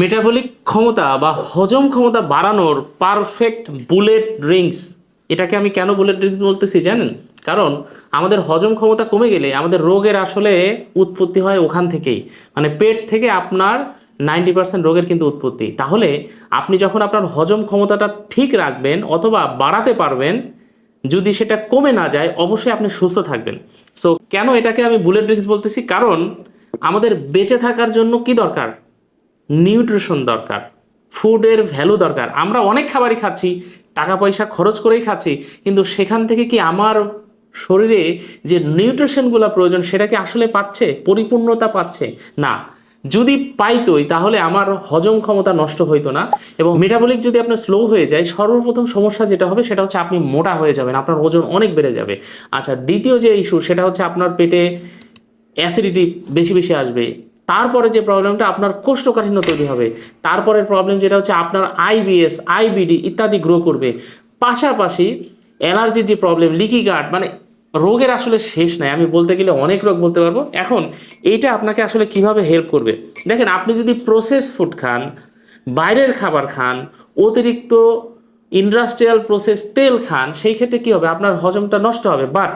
Metabolic ক্ষমতা বা হজম ক্ষমতা বাড়ানোর পারফেক্ট বুলেট ড্রিঙ্কস এটাকে আমি কেন বুলেট ড্রিঙ্কস বলতেছি জানেন? কারণ আমাদের হজম ক্ষমতা কমে গেলে আমাদের রোগের আসলে উৎপত্তি হয় ওখান থেকেই। মানে পেট থেকে আপনার নাইনটি পার্সেন্ট রোগের কিন্তু উৎপত্তি। তাহলে আপনি যখন আপনার হজম ক্ষমতাটা ঠিক রাখবেন অথবা বাড়াতে পারবেন, যদি সেটা কমে না যায়, অবশ্যই আপনি সুস্থ থাকবেন। সো কেন এটাকে আমি বুলেট ড্রিঙ্কস বলতেছি? কারণ আমাদের বেঁচে থাকার জন্য কি দরকার? নিউট্রিশন দরকার, ফুডের ভ্যালু দরকার। আমরা অনেক খাবারই খাচ্ছি টাকা পয়সা খরচ করেই খাচ্ছি, কিন্তু সেখান থেকে কি আমার শরীরে যে নিউট্রিশনগুলো প্রয়োজন, সেটা কি আসলে পাচ্ছে? পরিপূর্ণতা পাচ্ছে? না। যদি পাইতোই, তাহলে আমার হজম ক্ষমতা নষ্ট হইতো না এবং মেটাবলিক যদি আপনার স্লো হয়ে যায়, সর্বপ্রথম সমস্যা যেটা হবে, সেটা হচ্ছে আপনি মোটা হয়ে যাবেন, আপনার ওজন অনেক বেড়ে যাবে। আচ্ছা দ্বিতীয় যে ইস্যু সেটা হচ্ছে আপনার পেটে অ্যাসিডিটি বেশি বেশি আসবে। তারপরে যে প্রবলেমটা আপনার কোষ্ঠকাঠিন্য তৈরি হবে, তারপরের প্রবলেম যেটা হচ্ছে আপনার আইবিএস আইবিডি ইত্যাদি গ্রো করবে। পাশাপাশি অ্যালার্জির যে প্রবলেম লিকি গার্ড মানে রোগের আসলে শেষ নাই, আমি বলতে গেলে অনেক রোগ বলতে পারব। এখন এইটা আপনাকে আসলে কীভাবে হেল্প করবে? দেখেন, আপনি যদি প্রসেস ফুড খান, বাইরের খাবার খান, অতিরিক্ত ইন্ডাস্ট্রিয়াল প্রসেস তেল খান, সেই ক্ষেত্রে কী হবে? আপনার হজমটা নষ্ট হবে। বাট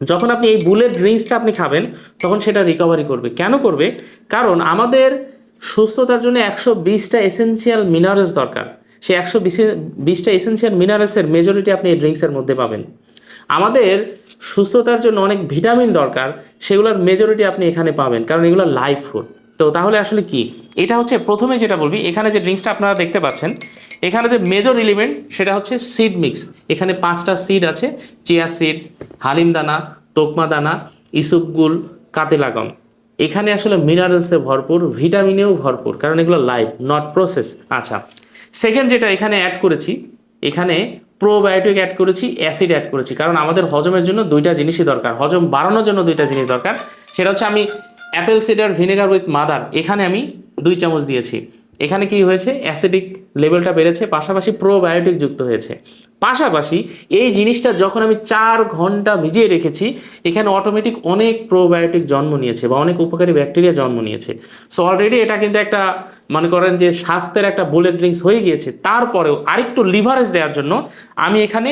যখন আপনি এই বুলেট ড্রিঙ্কসটা আপনি খাবেন, তখন সেটা রিকভারি করবে। কেন করবে? কারণ আমাদের সুস্থতার জন্য একশো বিশটা এসেনশিয়াল মিনারেলস দরকার। সেই একশো বিশটা এসেনশিয়াল মিনারেলসের মেজরিটি আপনি এই ড্রিঙ্কসের মধ্যে পাবেন। আমাদের সুস্থতার জন্য অনেক ভিটামিন দরকার, সেগুলোর মেজরিটি আপনি এখানে পাবেন, কারণ এগুলো লাইফ ফুড তো তাহলে আসলে কি? এটা হচ্ছে প্রথমে যেটা বলবি, এখানে যে ড্রিঙ্কসটা আপনারা দেখতে পাচ্ছেন, এখানে যে মেজর এলিমেন্ট সেটা হচ্ছে সিড মিক্স এখানে পাঁচটা সিড আছে চিয়া সিড হালিম দানা তোকমা দানা ইসুপগুল কাতেলাগম। এখানে আসলে মিনারেলসে ভরপুর, ভিটামিনেও ভরপুর, কারণ এগুলো লাইভ নট প্রসেস আচ্ছা সেকেন্ড যেটা এখানে অ্যাড করেছি, এখানে প্রোবায়োটিক অ্যাড করেছি অ্যাসিড অ্যাড করেছি, কারণ আমাদের হজমের জন্য দুইটা জিনিসই দরকার, হজম বাড়ানোর জন্য দুইটা জিনিস দরকার। সেটা হচ্ছে আমি apple cider vinegar with mother এখানে আমি দুই চামচ দিয়েছি। এখানে কি হয়েছে? অ্যাসিডিক লেভেলটা বেড়েছে, পাশাপাশি প্রোবায়োটিক যুক্ত হয়েছে। পাশাপাশি এই জিনিসটা যখন আমি চার ঘণ্টা ভিজিয়ে রেখেছি, এখানে অটোমেটিক অনেক প্রোবায়োটিক জন্ম নিয়েছে বা অনেক উপকারী ব্যাকটেরিয়া জন্ম নিয়েছে। সো অলরেডি এটা কিন্তু একটা, মনে করেন যে স্বাস্থ্যের একটা বুলেট ড্রিঙ্কস হয়ে গিয়েছে। তারপরেও আরেকটু লিভারেজ দেওয়ার জন্য আমি এখানে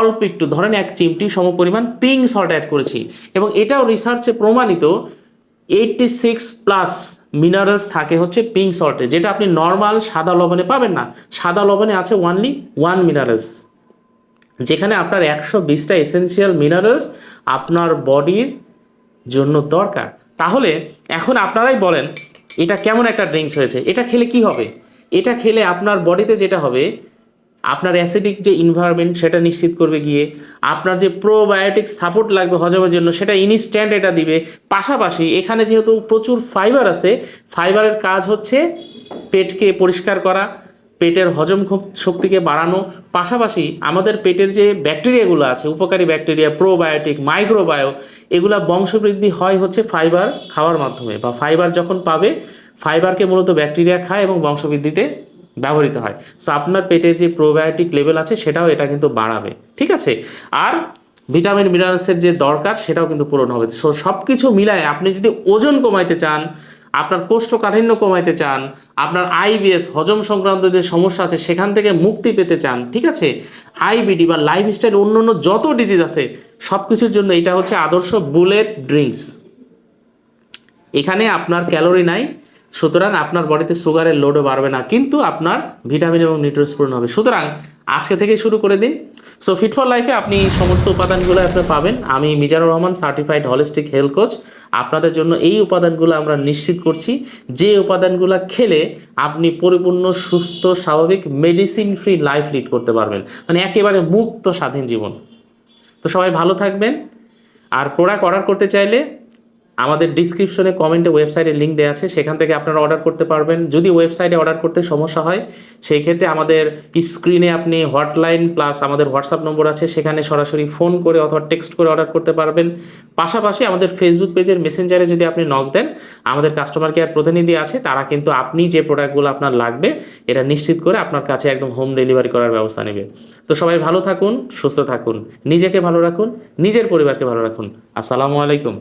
অল্প একটু, ধরেন এক চিমটি সমপরিমাণ পিঙ্ক সল্ট অ্যাড করেছি। এবং এটাও রিসার্চে প্রমাণিত এইটটি সিক্স প্লাস মিনারেলস থাকে হচ্ছে পিঙ্ক সল্টে যেটা আপনি নর্মাল সাদা লবণে পাবেন না। সাদা লবণে আছে ওয়ানলি ওয়ান মিনারেলস যেখানে আপনার একশো বিশটা এসেনশিয়াল মিনারেলস আপনার বডির জন্য দরকার। তাহলে এখন আপনারাই বলেন, এটা কেমন একটা ড্রিঙ্কস হয়েছে? এটা খেলে কি হবে? এটা খেলে আপনার বডিতে যেটা হবে, আপনার অ্যাসিডিক যে ইনভায়রনমেন্ট সেটা নিশ্চিত করবে গিয়ে, আপনার যে প্রোবায়োটিক সাপোর্ট লাগবে হজমের জন্য, সেটা ইনস্ট্যান্ট এটা দিবে। পাশাপাশি এখানে যেহেতু প্রচুর ফাইবার আছে ফাইবারের কাজ হচ্ছে পেটকে পরিষ্কার করা পেটের হজম শক্তিকে বাড়ানো, পাশাপাশি আমাদের পেটের যে ব্যাকটেরিয়াগুলো আছে, উপকারী ব্যাকটেরিয়া প্রোবায়োটিক মাইক্রোবায়ো এগুলা বংশবৃদ্ধি হয় হচ্ছে ফাইবার খাওয়ার মাধ্যমে বা ফাইবার যখন পাবে ফাইবারকে মূলত ব্যাকটেরিয়া খায় এবং বংশবৃদ্ধিতে ব্যবহৃত হয়। সো আপনার পেটের যে প্রোবায়োটিক লেভেল আছে, সেটাও এটা কিন্তু বাড়াবে। ঠিক আছে? আর ভিটামিন মিনারেলসের যে দরকার, সেটাও কিন্তু পূরণ হবে। সো সব কিছু মিলায় আপনি যদি ওজন কমাইতে চান আপনার কোষ্ঠকাঠিন্য কমাইতে চান, আপনার আইবিএস হজম সংক্রান্ত যে সমস্যা আছে সেখান থেকে মুক্তি পেতে চান, ঠিক আছে? আইবিডি বা লাইফস্টাইল অন্য অন্য যত ডিজিজ আছে সব কিছুর জন্য এটা হচ্ছে আদর্শ বুলেট ড্রিঙ্কস। এখানে আপনার ক্যালোরি নাই, সুতরাং আপনার বডিতে সুগারের লোডও বাড়বে না, কিন্তু আপনার ভিটামিন এবং নিউট্রিয়েন্টস পূর্ণ হবে। সুতরাং আজকে থেকে শুরু করে দিন। সো ফিট ফর লাইফে আপনি সমস্ত উপাদানগুলো আপনি পাবেন। আমি Mizanur Rahman certified holistic health coach আপনাদের জন্য এই উপাদানগুলো আমরা নিশ্চিত করছি। যে উপাদানগুলো খেলে আপনি পরিপূর্ণ, সুস্থ, স্বাভাবিক মেডিসিন ফ্রি লাইফ লিড করতে পারবেন। মানে একেবারে মুক্ত স্বাধীন জীবন। তো সবাই ভালো থাকবেন। আর প্রোডাক্ট অর্ডার করতে চাইলে আমাদের ডিসক্রিপশনে কমেন্টে ওয়েবসাইটের লিঙ্ক দেওয়া আছে, সেখান থেকে আপনারা অর্ডার করতে পারবেন। যদি ওয়েবসাইটে অর্ডার করতে সমস্যা হয়, সেই ক্ষেত্রে আমাদের স্ক্রিনে আপনি হটলাইন প্লাস আমাদের হোয়াটসঅ্যাপ নম্বর আছে, সেখানে সরাসরি ফোন করে অথবা টেক্সট করে অর্ডার করতে পারবেন। পাশাপাশি আমাদের ফেসবুক পেজের মেসেঞ্জারে যদি আপনি নক দেন, আমাদের কাস্টমার কেয়ার প্রতিনিধি আছে, তারা কিন্তু আপনি যে প্রোডাক্টগুলো আপনার লাগবে, এটা নিশ্চিত করে আপনার কাছে একদম হোম ডেলিভারি করার ব্যবস্থা নেবে। তো সবাই ভালো থাকুন, সুস্থ থাকুন, নিজেকে ভালো রাখুন, নিজের পরিবারকে ভালো রাখুন। আসসালামু আলাইকুম।